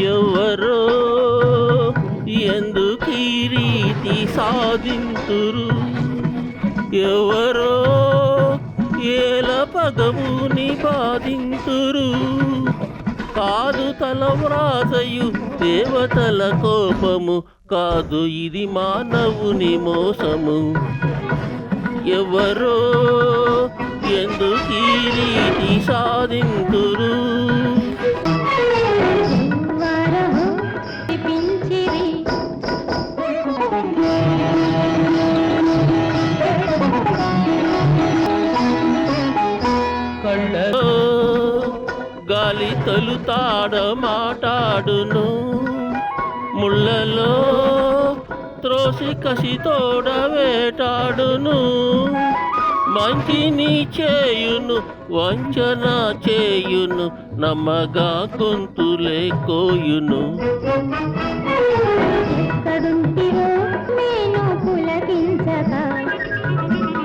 ఎవరో ఎందుకు రీతి సాధింతురు? ఎవరో ఏల పదవుని బాధింతురు? కాదు తల వ్రాసయు దేవతల కోపము కాదు ఇది మానవుని మోసము. ఎవరో ఎందుకు రీతి సాధింతురు? కళ్ళలో గాలి తొలుతాడ మాటాడును. ముళ్ళలో త్రోసి కసి తోడ వేటాడును. మంచిని చేయును వంచన చేయును నమ్మగా గొంతులే కోయును.